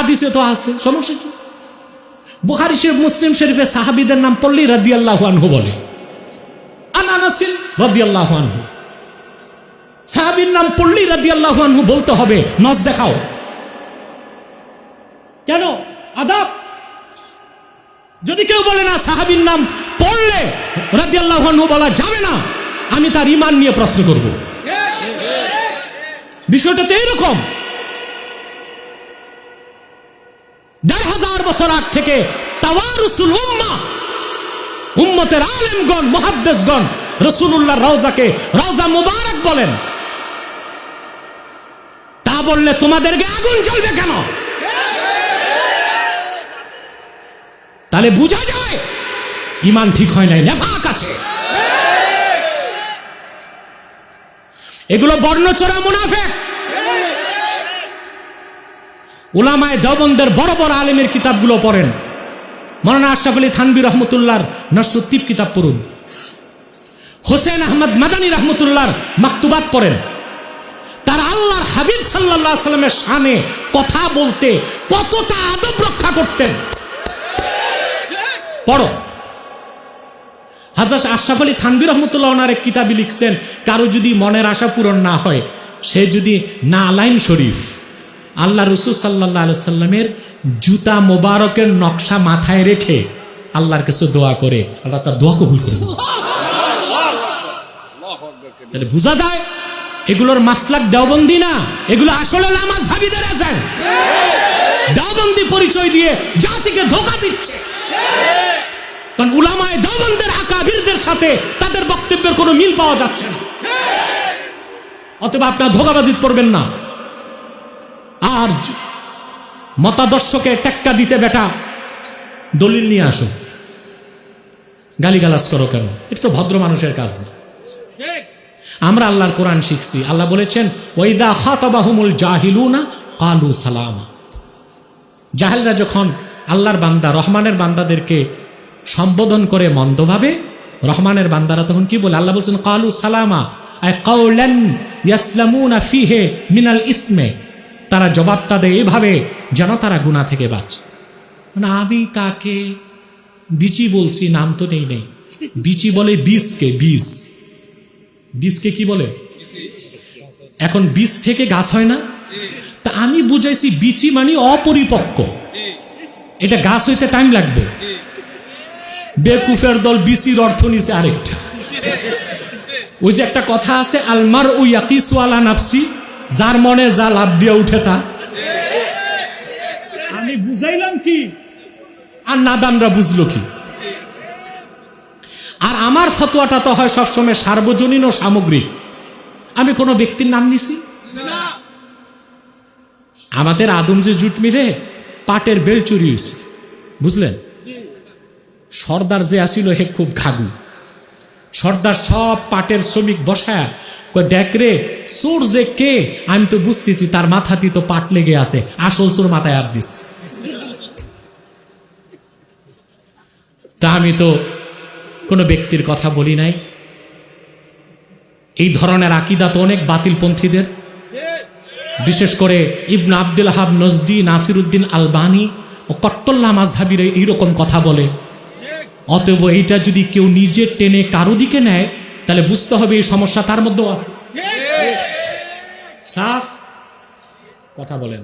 হাদিসে তো আছে, সমস্যা কি? বুখারি শরীফ, মুসলিম শরীফে সাহাবিদের নাম পড়লেই রাদিয়াল্লাহু আনহু বলে। আনানাসিন সাহাবীর নাম আনহু বলতে হবে নজ দেখাও। কেন? আদাব? যদি কেউ বলে না সাহাবীর নাম পড়লে রাদিয়াল্লাহু আনহু বলা যাবে না, আমি তার ইমান নিয়ে প্রশ্ন করব। বিষয়টা তো এরকম। দেড় হাজার বছর আগ থেকে উম্মতের আলেমগণ মহাদ্দেশগণ রসুল্লাহ রওজাকে রওজা মুবারক বলেন। তা বললে তোমাদেরকে আগুন জ্বলবে কেন? তাহলে বোঝা যায় ইমান ঠিক হয় নাই, নেফাক আছে। এগুলো বর্ণচোরা মুনাফেক। উলামায় দেওবন্দের বড় বড় আলেমের কিতাবগুলো পড়েন। মৌলানা আশরাফ আলী থানবী রহমতুল্লাহর নসুদ্দীপ কিতাব পড়ুন। হোসেন আহমদ মাদানী রহমতুল্লাহর মাকতুবাত পড়েন। তার আল্লাহর হাবিব সাল্লাহ সাল্লামের শানে কথা বলতে কতটা আদব রক্ষা করতেন। পড়ো। হাজার আশরাফ আলী থানবী রহমতুল্লাহ ওনার এক কিতাবই লিখছেন, কারও যদি মনের আশা পূরণ না হয়, সে যদি না আলাইন শরীফ। আল্লাহ রসুল সাল্লাহ সাল্লামের জুতা মোবারকের নকশা মাথায় রেখে আল্লাহর কাছে দোয়া করে, আল্লাহ তার দোয়া কবুল করে। তাহলে বোঝা যায়, এগুলোর মাসলাক দেওবন্দি না, এগুলো আসলে নামাজ হাবিদের আছেন দেওবন্দি পরিচয় দিয়ে জাতিকে ধোকা দিচ্ছে। কারণ উলামায় দেওবন্দের আকাবিরদের সাথে তাদের বক্তব্যের কোনো মিল পাওয়া যাচ্ছে না। অতএব আপনার ধোকাবাজিত পড়বেন না। আর মতাদর্শকে টেক্কা দিতে বেটা, দলিল নিয়ে আসো। গালিগালাজ করো কেন? এটা তো ভদ্র মানুষের কাজ না। আমরা আল্লাহর কোরআন শিখছি। আল্লাহ বলেছেন ওইদা খাতাবাহুমুল জাহিলুনা কালু সালামা। জাহেলরা যখন আল্লাহর বান্দা, রহমানের বান্দাদেরকে সম্বোধন করে মন্দভাবে, রহমানের বান্দারা তখন কি বলে? আল্লাহ বলছেন, কালু সালামা। আয় কাউলান ইয়াসলামুনা ফিহে মিনাল ইসমে। তারা জবাবটা দেয় এভাবে, যেন তারা গুণা থেকে বাঁচে। মানে আমি কাকে? বিচি বলছি, নাম তো নেই নেই। বিচি বলে বীজকে বীজ বীজকে কি বলে? এখন বীজ থেকে গাছ হয় না? তা আমি বুঝাইছি বিচি মানে অপরিপক্ক। এটা গাছ হইতে টাইম লাগবে। বেকুফের দল বিচির অর্থ নিছে আরেকটা। ওই যে একটা কথা আছে আলমার ও ইয়াকিসু আলা নাফসি। যার মনে যা লাভ দিয়ে উঠে তা। আমি বুঝাইলাম কি? আর নাদানরা বুঝলো কি? আর আমার ফতোয়াটা তো হয় সবসময় সার্বজনীন ও সামগ্রিক আমি কোনো ব্যক্তির নাম নিছি? আমাদের আদম যে জুট মিলে পাটের বেল চুরি হয়েছে বুঝলেন? সর্দার যে আসিল হে খুব ঘাগু। সর্দার সব পাটের শ্রমিক বসায় দেখ রে চোর যে কে, আমি তো বুঝতেছি, তার মাথাতে তো পাট লেগে আছে। আসল চোর মাথায় আর দিস। তা আমি তো কোনো ব্যক্তির কথা বলি নাই। এই ধরনের আকিদা তো অনেক বাতিলপন্থীদের। বিশেষ করে Ibn Abdul Wahhab Najdi Nasiruddin Albani ও কট্টল্লা মাঝহাবির এইরকম কথা বলে। অতএব এইটা যদি কেউ নিজে টেনে কারও দিকে নেয় তাহলে বুঝতে হবে এই সমস্যা তার মধ্যেও আছে। সাফ? কথা বলেন।